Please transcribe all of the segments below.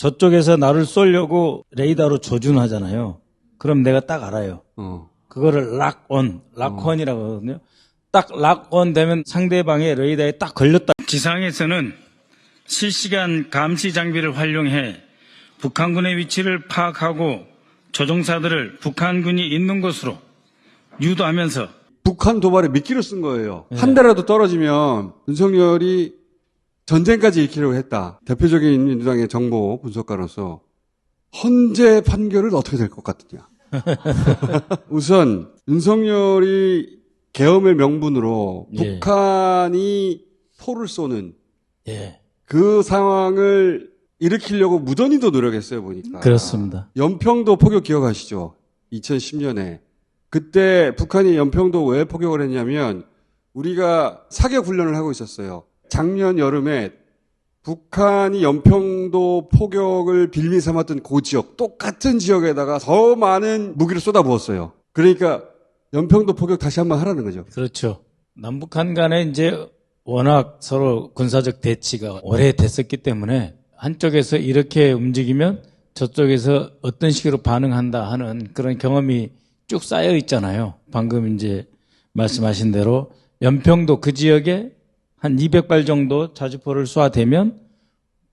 저쪽에서 나를 쏘려고 레이더로 조준하잖아요. 그럼 내가 딱 알아요. 어. 그거를 락온, 락온이라고 하거든요. 딱 락온 되면 상대방의 레이더에 딱 걸렸다. 지상에서는 실시간 감시 장비를 활용해 북한군의 위치를 파악하고 조종사들을 북한군이 있는 곳으로 유도하면서 북한 도발에 미끼를 쓴 거예요. 한 대라도 떨어지면 윤석열이 전쟁까지 일으키려고 했다. 대표적인 민주당의 정보 분석가로서 헌재 판결은 어떻게 될 것 같느냐. 우선 윤석열이 계엄의 명분으로 예. 북한이 포를 쏘는 예, 그 상황을 일으키려고 무던히도 노력했어요 보니까. 그렇습니다. 연평도 포격 기억하시죠? 2010년에. 그때 북한이 연평도 왜 포격을 했냐면 우리가 사격 훈련을 하고 있었어요. 작년 여름에 북한이 연평도 포격을 빌미 삼았던 그 지역, 똑같은 지역에다가 더 많은 무기를 쏟아부었어요. 그러니까 연평도 포격 다시 한번 하라는 거죠. 그렇죠. 남북한 간에 이제 워낙 서로 군사적 대치가 오래됐었기 때문에 한쪽에서 이렇게 움직이면 저쪽에서 어떤 식으로 반응한다 하는 그런 경험이 쭉 쌓여 있잖아요. 방금 이제 말씀하신 대로 연평도 그 지역에 한 200발 정도 자주포를 쏘아대면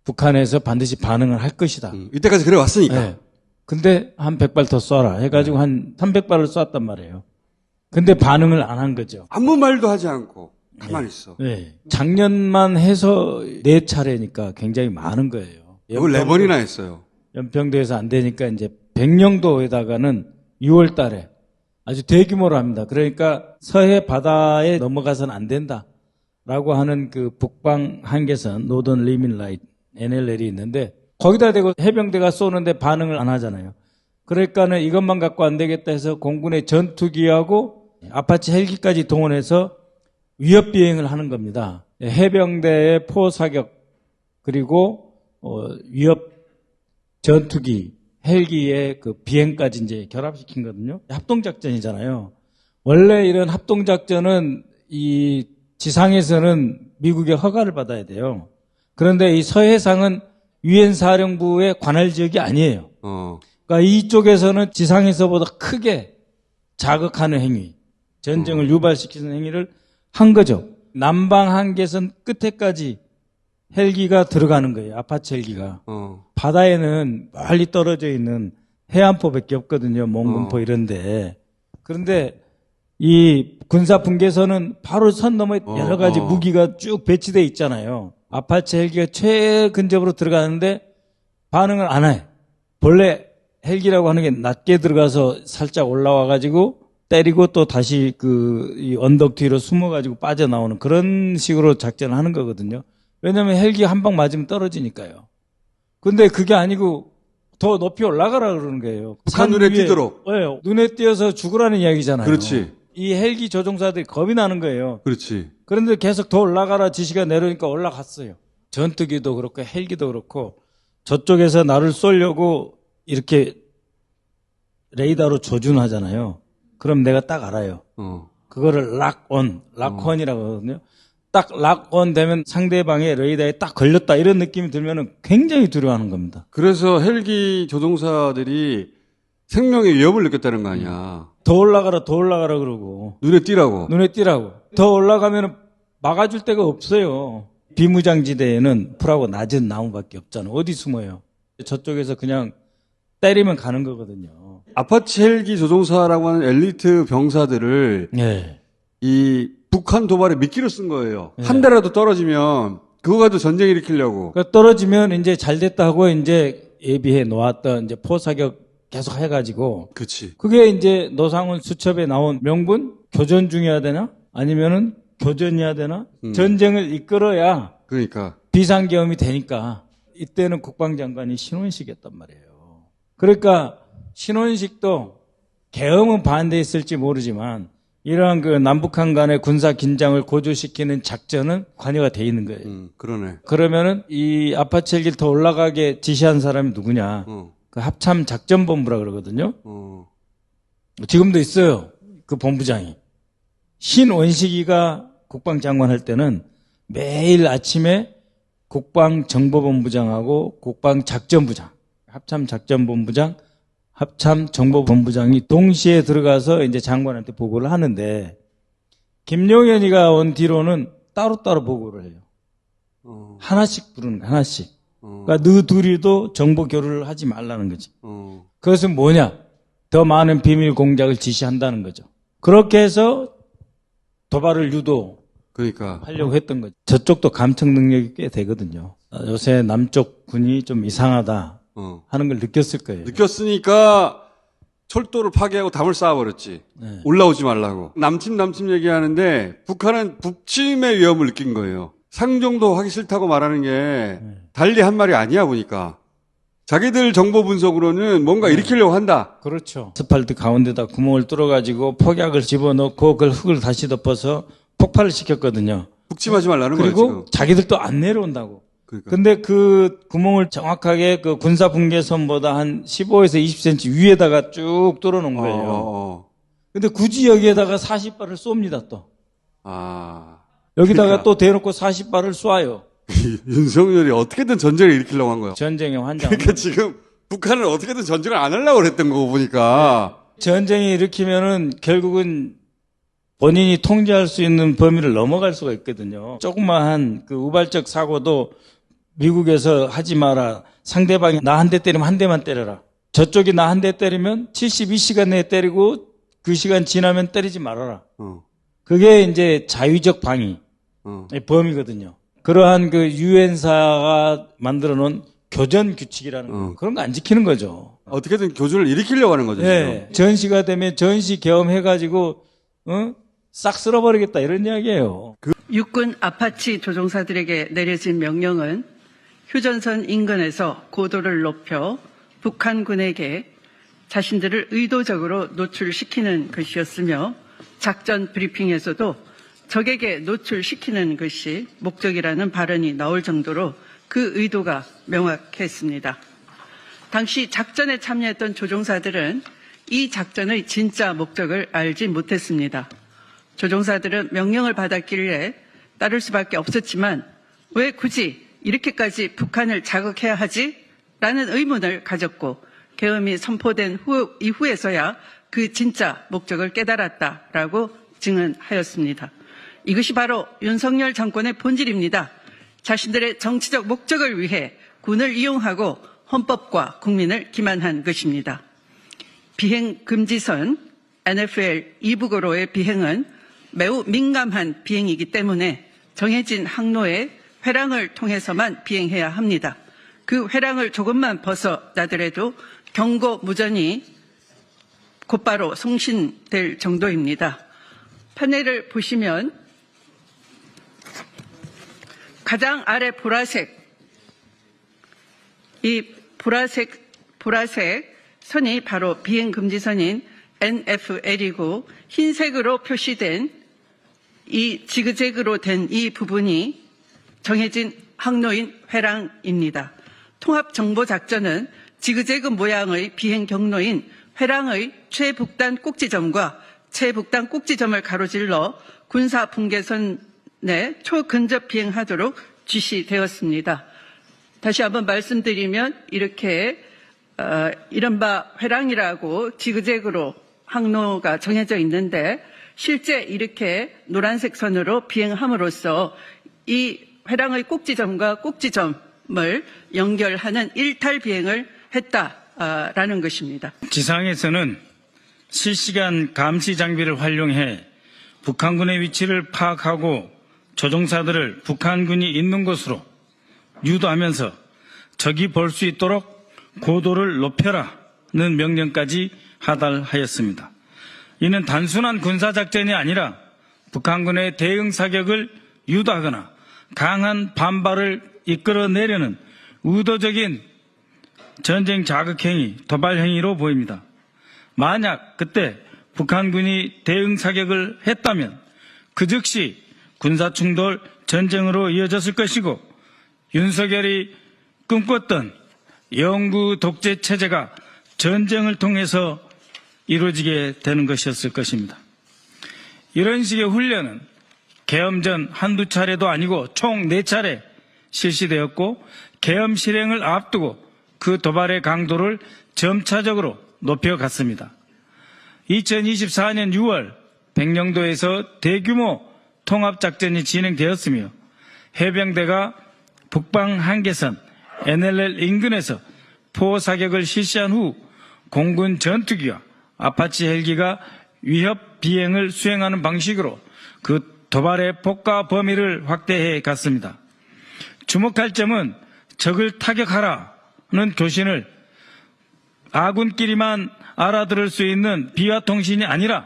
북한에서 반드시 반응을 할 것이다. 음, 이때까지 그래 왔으니까. 네. 근데 한 100발 더 쏴라 해가지고 한 300발을 쐈단 말이에요. 근데 반응을 안 한 거죠. 아무 말도 하지 않고 가만히 있어. 네. 작년만 해서 네 차례니까 굉장히 많은 거예요. 이걸 네 번이나 했어요. 연평도에서 안 되니까 이제 백령도에다가는 6월 달에 아주 대규모로 합니다. 그러니까 서해 바다에 넘어가서는 안 된다. 라고 하는 그 북방 한계선, 노던 리민 라이트, NLL이 있는데 거기다 대고 해병대가 쏘는데 반응을 안 하잖아요. 그러니까는 이것만 갖고 안 되겠다 해서 공군의 전투기하고 아파치 헬기까지 동원해서 위협 비행을 하는 겁니다. 해병대의 포 사격 그리고 어, 위협 전투기 헬기의 그 비행까지 이제 결합시킨 거거든요. 합동 작전이잖아요. 원래 이런 합동 작전은 이 지상에서는 미국의 허가를 받아야 돼요. 그런데 이 서해상은 유엔 사령부의 관할 지역이 아니에요. 어. 그러니까 이쪽에서는 지상에서보다 크게 자극하는 행위, 전쟁을 유발시키는 행위를 한 거죠. 남방 한계선 끝에까지 헬기가 들어가는 거예요. 아파치 헬기가. 어. 바다에는 멀리 떨어져 있는 해안포밖에 없거든요. 몽군포 어. 이런데. 그런데 이 군사 분계선은 바로 선 너머에 어, 여러 가지 어. 무기가 쭉 배치돼 있잖아요. 아파치 헬기가 최근접으로 들어가는데 반응을 안 해. 본래 헬기라고 하는 게 낮게 들어가서 살짝 올라와 가지고 때리고 또 다시 그이 언덕 뒤로 숨어 가지고 빠져나오는 그런 식으로 작전을 하는 거거든요. 왜냐면 헬기 한 방 맞으면 떨어지니까요. 근데 그게 아니고 더 높이 올라가라 그러는 거예요. 북한 산 눈에 띄도록. 네, 눈에 띄어서 죽으라는 이야기잖아요. 그렇지. 이 헬기 조종사들이 겁이 나는 거예요. 그렇지. 그런데 계속 더 올라가라 지시가 내려오니까 올라갔어요. 전투기도 그렇고 헬기도 그렇고 저쪽에서 나를 쏘려고 이렇게 레이더로 조준하잖아요. 그럼 내가 딱 알아요. 어. 그거를 락온, 락온이라고 하거든요. 딱 락온 되면 상대방의 레이더에 딱 걸렸다 이런 느낌이 들면은 굉장히 두려워하는 겁니다. 그래서 헬기 조종사들이 생명의 위협을 느꼈다는 거 아니야. 더 올라가라, 더 올라가라 그러고 눈에 띄라고. 눈에 띄라고. 더 올라가면 막아줄 데가 없어요. 비무장지대에는 풀하고 낮은 나무밖에 없잖아. 어디 숨어요? 저쪽에서 그냥 때리면 가는 거거든요. 아파치 헬기 조종사라고 하는 엘리트 병사들을 예. 이 북한 도발에 미끼를 쓴 거예요. 네. 한 대라도 떨어지면 그거 가지고 전쟁 일으키려고. 그러니까 떨어지면 이제 잘 됐다 하고 이제 예비해 놓았던 이제 포사격 계속 해가지고 그치. 그게 이제 노상훈 수첩에 나온 명분 교전 중이어야 되나 아니면은 교전이어야 되나 음. 전쟁을 이끌어야 그러니까. 비상계엄이 되니까 이때는 국방장관이 신원식이었단 말이에요. 그러니까 신원식도 계엄은 반대했을지 모르지만 이러한 그 남북한 간의 군사 긴장을 고조시키는 작전은 관여가 돼 있는 거예요. 음, 그러네. 그러면은 이 아파치 헬기를 더 올라가게 지시한 사람이 누구냐? 어, 그 합참 작전 본부라 그러거든요. 어. 지금도 있어요. 그 본부장이. 신원식이가 국방장관 할 때는 매일 아침에 국방정보본부장하고 국방작전부장, 합참작전본부장, 합참정보본부장이 동시에 들어가서 이제 장관한테 보고를 하는데 김용현이가 온 뒤로는 따로따로 보고를 해요. 어, 하나씩 부르는 거 하나씩. 어, 그러니까 너 둘이도 정보 교류를 하지 말라는 거지. 어. 그것은 뭐냐? 더 많은 비밀 공작을 지시한다는 거죠. 그렇게 해서 도발을 유도하려고 그러니까 했던 거죠. 저쪽도 감청 능력이 꽤 되거든요. 아, 요새 남쪽 군이 좀 이상하다 어. 하는 걸 느꼈을 거예요. 느꼈으니까 철도를 파괴하고 담을 쌓아버렸지. 네. 올라오지 말라고. 남침 남침 얘기하는데 북한은 북침의 위험을 느낀 거예요. 상종도 하기 싫다고 말하는 게 달리 한 말이 아니야 보니까. 자기들 정보 분석으로는 뭔가 일으키려고 한다. 그렇죠. 스팔트 가운데다 구멍을 뚫어가지고 폭약을 집어넣고 그걸 흙을 다시 덮어서 폭발을 시켰거든요. 북침하지 말라는 거예요 그리고 지금. 자기들도 안 내려온다고. 그러니까. 근데 그 구멍을 정확하게 그 군사 분계선보다 한 15에서 20cm 위에다가 쭉 뚫어놓은 어, 거예요. 어, 어. 근데 굳이 여기에다가 40발을 쏩니다 또. 아 여기다가 그러니까. 또 대놓고 40발을 쏴요. 윤석열이 어떻게든 전쟁을 일으키려고 한 거야. 전쟁의 환장. 그러니까 지금 북한은 어떻게든 전쟁을 안 하려고 그랬던 거고 보니까. 전쟁이 일으키면은 결국은 본인이 통제할 수 있는 범위를 넘어갈 수가 있거든요. 조그마한 그 우발적 사고도 미국에서 하지 마라. 상대방이 나 한 대 때리면 한 대만 때려라. 저쪽이 나 한 대 때리면 72시간 내에 때리고 그 시간 지나면 때리지 말아라. 어, 그게 이제 자위적 방위의 어. 범위거든요. 그러한 그 유엔사가 만들어 놓은 교전 규칙이라는 거. 어. 그런 거 안 지키는 거죠. 어떻게든 교주를 일으키려고 하는 거죠. 지금. 예. 전시가 되면 전시 경험해가지고, 어? 싹 쓸어버리겠다. 이런 이야기예요. 육군 아파치 조종사들에게 내려진 명령은 휴전선 인근에서 고도를 높여 북한군에게 자신들을 의도적으로 노출시키는 것이었으며 작전 브리핑에서도 적에게 노출시키는 것이 목적이라는 발언이 나올 정도로 그 의도가 명확했습니다. 당시 작전에 참여했던 조종사들은 이 작전의 진짜 목적을 알지 못했습니다. 조종사들은 명령을 받았길래 따를 수밖에 없었지만 왜 굳이 이렇게까지 북한을 자극해야 하지? 라는 의문을 가졌고 계엄이 선포된 후, 이후에서야 그 진짜 목적을 깨달았다라고 증언하였습니다. 이것이 바로 윤석열 정권의 본질입니다. 자신들의 정치적 목적을 위해 군을 이용하고 헌법과 국민을 기만한 것입니다. 비행 금지선 NFL 이북으로의 비행은 매우 민감한 비행이기 때문에 정해진 항로에 회랑을 통해서만 비행해야 합니다. 그 회랑을 조금만 벗어나더라도 경고 무전이 곧바로 송신될 정도입니다. 판넬을 보시면 가장 아래 보라색 이 보라색 보라색 선이 바로 비행 금지선인 NFL이고 흰색으로 표시된 이 지그재그로 된 이 부분이 정해진 항로인 회랑입니다. 통합정보작전은 지그재그 모양의 비행 경로인 회랑의 최북단 꼭지점과 최북단 꼭지점을 가로질러 군사 분계선 내 초근접 비행하도록 지시되었습니다. 다시 한번 말씀드리면 이렇게 어, 이른바 회랑이라고 지그재그로 항로가 정해져 있는데 실제 이렇게 노란색 선으로 비행함으로써 이 회랑의 꼭지점과 꼭지점을 연결하는 일탈 비행을 했다라는 것입니다. 지상에서는 실시간 감시 장비를 활용해 북한군의 위치를 파악하고 조종사들을 북한군이 있는 곳으로 유도하면서 적이 볼 수 있도록 고도를 높여라는 명령까지 하달하였습니다. 이는 단순한 군사작전이 아니라 북한군의 대응 사격을 유도하거나 강한 반발을 이끌어내려는 의도적인 전쟁 자극행위, 도발행위로 보입니다. 만약 그때 북한군이 대응 사격을 했다면 그 즉시 군사 충돌 전쟁으로 이어졌을 것이고 윤석열이 꿈꿨던 영구 독재 체제가 전쟁을 통해서 이루어지게 되는 것이었을 것입니다. 이런 식의 훈련은 계엄 전 한두 차례도 아니고 총 네 차례 실시되었고 계엄 실행을 앞두고 그 도발의 강도를 점차적으로 높여갔습니다. 2024년 6월 백령도에서 대규모 통합작전이 진행되었으며 해병대가 북방 한계선 NLL 인근에서 포 사격을 실시한 후 공군 전투기와 아파치 헬기가 위협 비행을 수행하는 방식으로 그 도발의 폭과 범위를 확대해 갔습니다. 주목할 점은 적을 타격하라는 교신을 아군끼리만 알아들을 수 있는 비화 통신이 아니라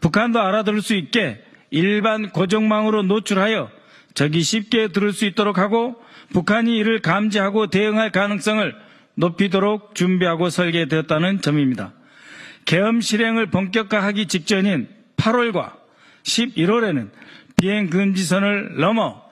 북한도 알아들을 수 있게 일반 고정망으로 노출하여 적이 쉽게 들을 수 있도록 하고 북한이 이를 감지하고 대응할 가능성을 높이도록 준비하고 설계되었다는 점입니다. 계엄 실행을 본격화하기 직전인 8월과 11월에는 비행 금지선을 넘어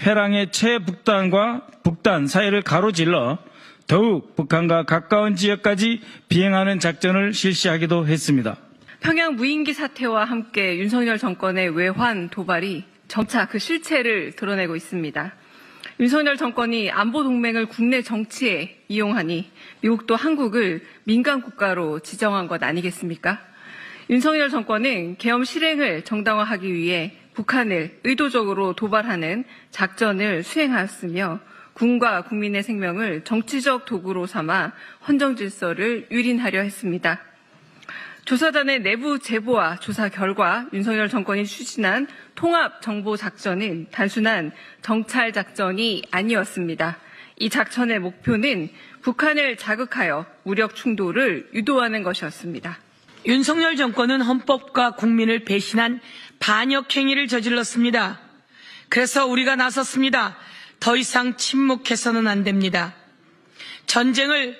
해랑의 최북단과 북단 사이를 가로질러 더욱 북한과 가까운 지역까지 비행하는 작전을 실시하기도 했습니다. 평양 무인기 사태와 함께 윤석열 정권의 외환 도발이 점차 그 실체를 드러내고 있습니다. 윤석열 정권이 안보 동맹을 국내 정치에 이용하니 미국도 한국을 민간 국가로 지정한 것 아니겠습니까? 윤석열 정권은 계엄 실행을 정당화하기 위해 북한을 의도적으로 도발하는 작전을 수행하였으며 군과 국민의 생명을 정치적 도구로 삼아 헌정 질서를 유린하려 했습니다. 조사단의 내부 제보와 조사 결과 윤석열 정권이 추진한 통합 정보 작전은 단순한 정찰 작전이 아니었습니다. 이 작전의 목표는 북한을 자극하여 무력 충돌을 유도하는 것이었습니다. 윤석열 정권은 헌법과 국민을 배신한 반역 행위를 저질렀습니다. 그래서 우리가 나섰습니다. 더 이상 침묵해서는 안 됩니다. 전쟁을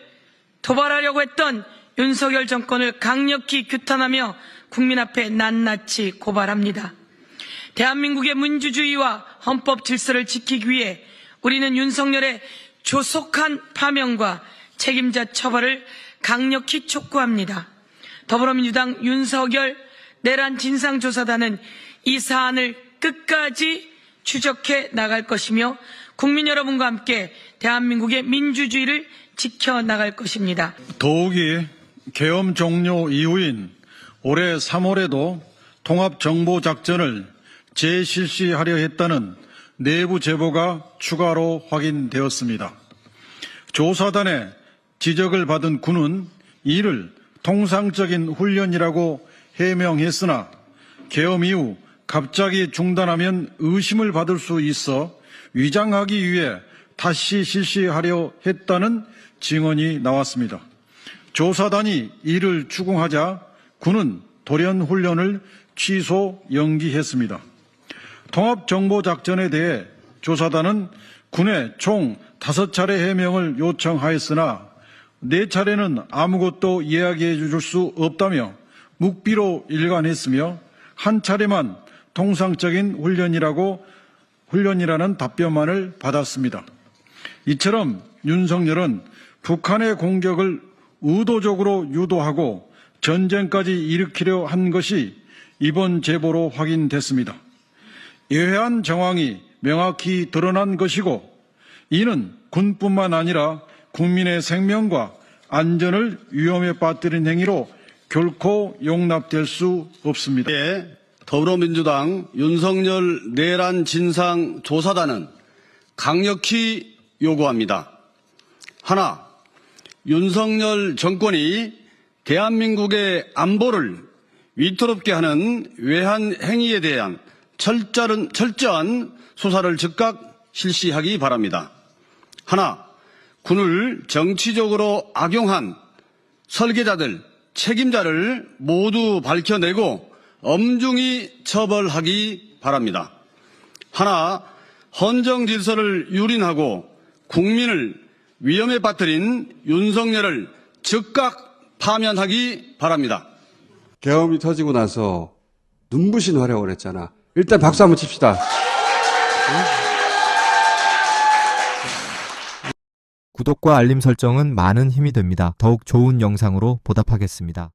도발하려고 했던 윤석열 정권을 강력히 규탄하며 국민 앞에 낱낱이 고발합니다. 대한민국의 민주주의와 헌법 질서를 지키기 위해 우리는 윤석열의 조속한 파면과 책임자 처벌을 강력히 촉구합니다. 더불어민주당 윤석열 내란 진상조사단은 이 사안을 끝까지 추적해 나갈 것이며 국민 여러분과 함께 대한민국의 민주주의를 지켜나갈 것입니다. 더욱이 계엄 종료 이후인 올해 3월에도 통합정보작전을 재실시하려 했다는 내부 제보가 추가로 확인되었습니다. 조사단의 지적을 받은 군은 이를 통상적인 훈련이라고 해명했으나 계엄 이후 갑자기 중단하면 의심을 받을 수 있어 위장하기 위해 다시 실시하려 했다는 증언이 나왔습니다. 조사단이 이를 추궁하자 군은 돌연 훈련을 취소 연기했습니다. 통합정보작전에 대해 조사단은 군에 총 다섯 차례 해명을 요청하였으나 네 차례는 아무것도 이야기해 줄 수 없다며 묵비로 일관했으며 한 차례만 통상적인 훈련이라고 훈련이라는 답변만을 받았습니다. 이처럼 윤석열은 북한의 공격을 의도적으로 유도하고 전쟁까지 일으키려 한 것이 이번 제보로 확인됐습니다. 예외한 정황이 명확히 드러난 것이고 이는 군뿐만 아니라 국민의 생명과 안전을 위험에 빠뜨린 행위로 결코 용납될 수 없습니다. 예, 더불어민주당 윤석열 내란 진상 조사단은 강력히 요구합니다. 하나, 윤석열 정권이 대한민국의 안보를 위태롭게 하는 외환 행위에 대한 철저한, 철저한 수사를 즉각 실시하기 바랍니다. 하나, 군을 정치적으로 악용한 설계자들, 책임자를 모두 밝혀내고 엄중히 처벌하기 바랍니다. 하나, 헌정 질서를 유린하고 국민을 위험에 빠뜨린 윤석열을 즉각 파면하기 바랍니다. 계엄이 터지고 나서 눈부신 활약을 했잖아. 일단 박수 한번 칩시다. 구독과 알림 설정은 많은 힘이 됩니다. 더욱 좋은 영상으로 보답하겠습니다.